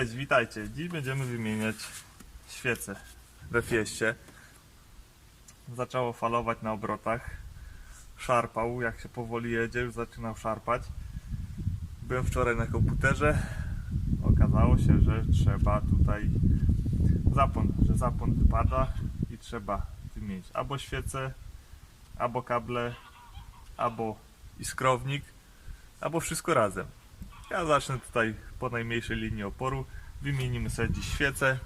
Cześć, witajcie. Dziś będziemy wymieniać świece we fieście. Zaczęło falować na obrotach. Szarpał, jak się powoli jedzie, już zaczynał szarpać. Byłem wczoraj na komputerze. Okazało się, że trzeba tutaj zapon, że zapon wypada i trzeba wymienić albo świece, albo kable, albo iskrownik, albo wszystko razem. Ja zacznę tutaj po najmniejszej linii oporu. Wymienimy sobie dziś świecę.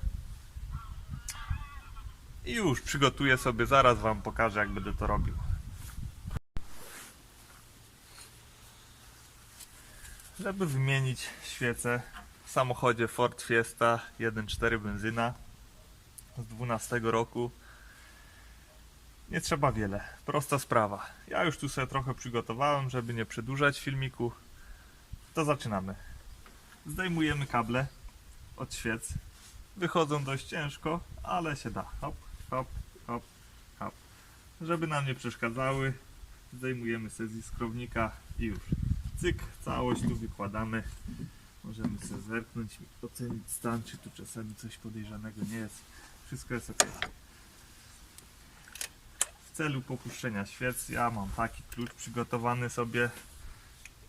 I już przygotuję sobie, zaraz Wam pokażę jak będę to robił. Żeby wymienić świecę w samochodzie Ford Fiesta 1.4 benzyna z 12 roku nie trzeba wiele, prosta sprawa. Ja już tu sobie trochę przygotowałem, żeby nie przedłużać filmiku. To zaczynamy. Zdejmujemy kable od świec. Wychodzą dość ciężko, ale się da. Hop, hop, hop, hop. Żeby nam nie przeszkadzały, zdejmujemy sobie z iskrownika i już. Cyk, całość tu wykładamy. Możemy sobie zerknąć, ocenić stan, czy tu czasami coś podejrzanego nie jest. Wszystko jest ok. W celu popuszczenia świec ja mam taki klucz przygotowany sobie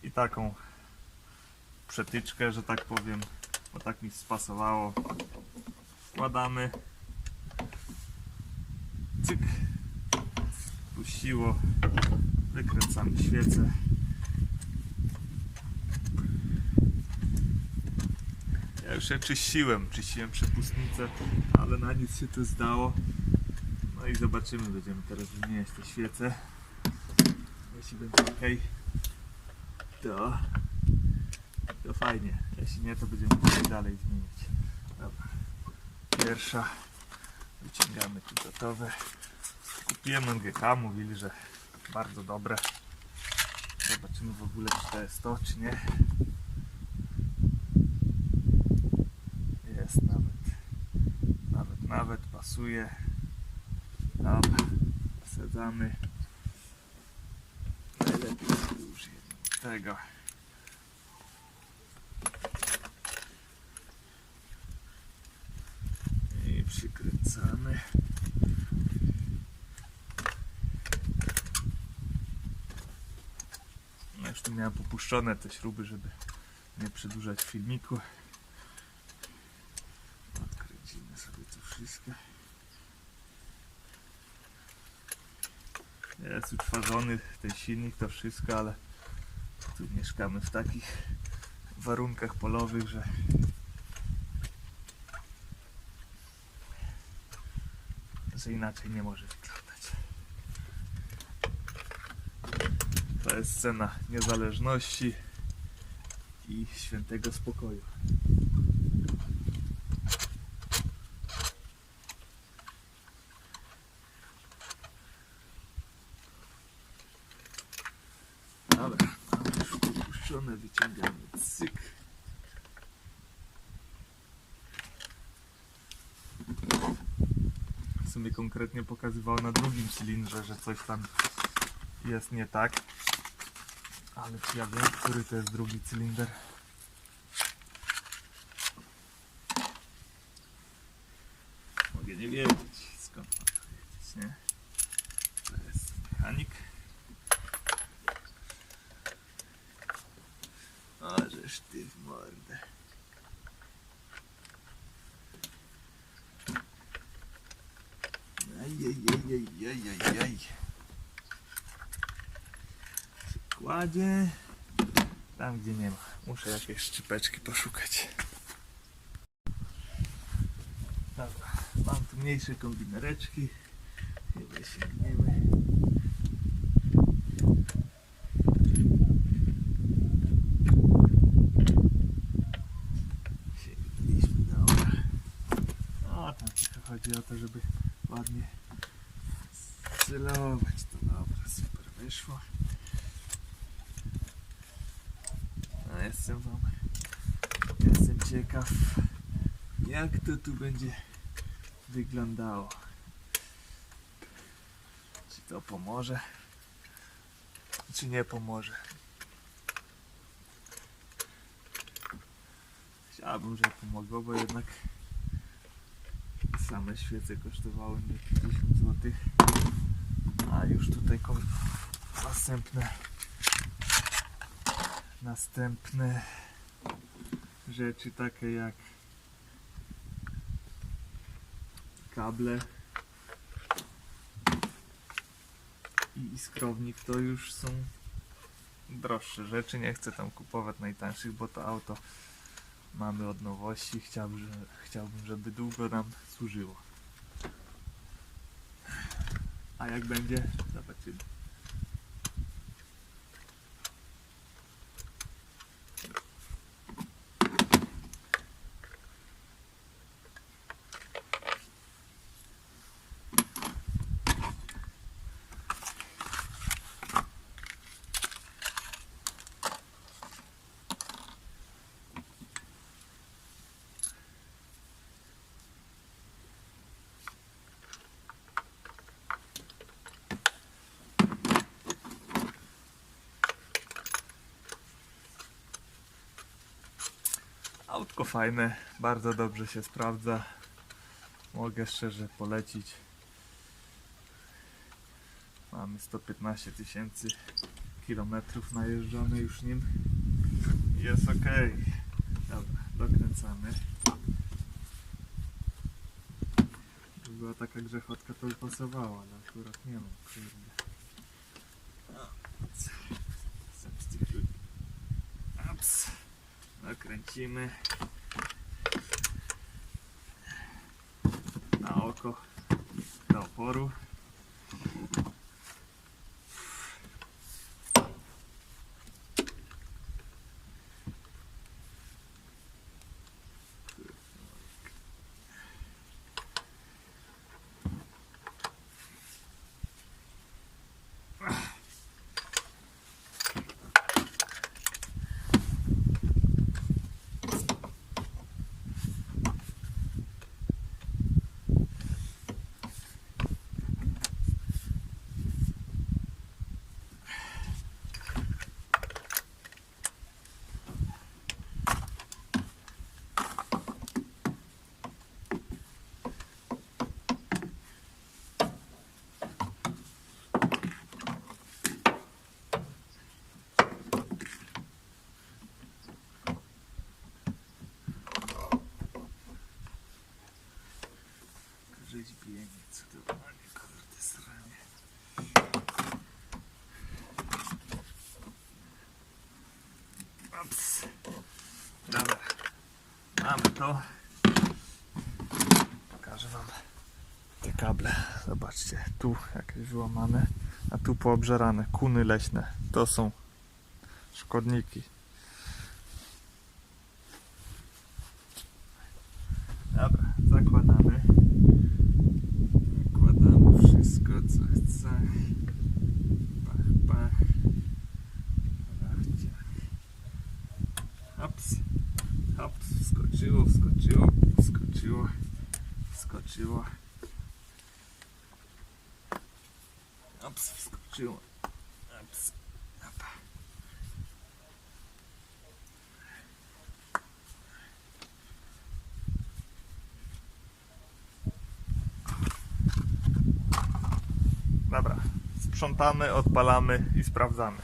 i taką przetyczkę, że tak powiem, bo tak mi spasowało. Wkładamy. Cyk. Puściło. Wykręcamy świecę. Ja już je czyściłem, czyściłem przepustnicę, ale na nic się to zdało. No i zobaczymy, będziemy teraz wymieniać te świece. Jeśli będzie ok, to to fajnie. Jeśli nie, to będziemy musieli dalej zmieniać. Dobra. Pierwsza. Wyciągamy tu gotowe. Kupiłem NGK, mówili, że bardzo dobre. Zobaczymy w ogóle, czy to jest to, czy nie. Jest nawet. Nawet, nawet pasuje. Dobra. Wsadzamy. Najlepiej już tego. I przykręcamy. No już tu miałem popuszczone te śruby, żeby nie przedłużać filmiku. Odkręcimy sobie to wszystko. Jest utworzony ten silnik, to wszystko, ale tu mieszkamy w takich warunkach polowych, że że inaczej nie może wyglądać. To jest cena niezależności i świętego spokoju. Dobra, mamy już wyciągamy cyk. w sumie konkretnie pokazywało na drugim cylindrze, że coś tam jest nie tak. Ale czy ja wiem, który to jest drugi cylinder? Mogę nie wiedzieć, skąd mam to wiedzieć, nie? To jest mechanik. O, żeż ty w mordę. Ajajajajajajaj. Kładzie tam, gdzie nie ma. Muszę jakieś szczypeczki poszukać. Dobra, mam tu mniejsze kombinereczki. Chyba sięgniemy. Sięgnęliśmy, dobra. O, tam tylko chodzi o to, żeby ładnie celować. To dobra, super wyszło. A jestem wam, jestem ciekaw, jak to tu będzie wyglądało. Czy to pomoże, czy nie pomoże. Chciałbym, że pomogło, bo jednak same świece kosztowały mnie 50 zł. A już tutaj następne następne rzeczy takie jak kable i iskrownik to już są droższe rzeczy. Nie chcę tam kupować najtańszych, bo to auto mamy od nowości. Chciałbym, że, chciałbym żeby długo nam służyło. A jak będzie? Zobaczymy. Fajne, bardzo dobrze się sprawdza. Mogę szczerze polecić. Mamy 115 tysięcy kilometrów najeżdżone już nim. Jest ok. Dobra, dokręcamy. Była taka grzechotka, to by pasowała, ale akurat nie ma. Kurde. Ups. Nakręcimy na oko do oporu. Rzeźbienie, cudowanie, kurde sranie. Ups. Dobra, mamy to. Pokażę wam te kable. Zobaczcie, tu jakieś wyłamane, a tu poobżerane. Kuny leśne. To są szkodniki. Wskoczyło, wskoczyło, wskoczyło, wskoczyło. Hops, wskoczyło. Dobra, sprzątamy, odpalamy i sprawdzamy.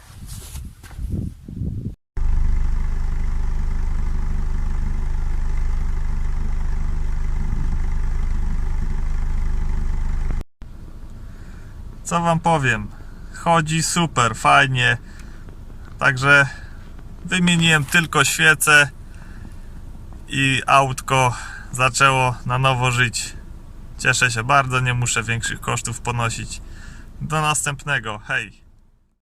Co wam powiem? Chodzi super, fajnie. Także wymieniłem tylko świecę i autko zaczęło na nowo żyć. Cieszę się bardzo, nie muszę większych kosztów ponosić. Do następnego. Hej!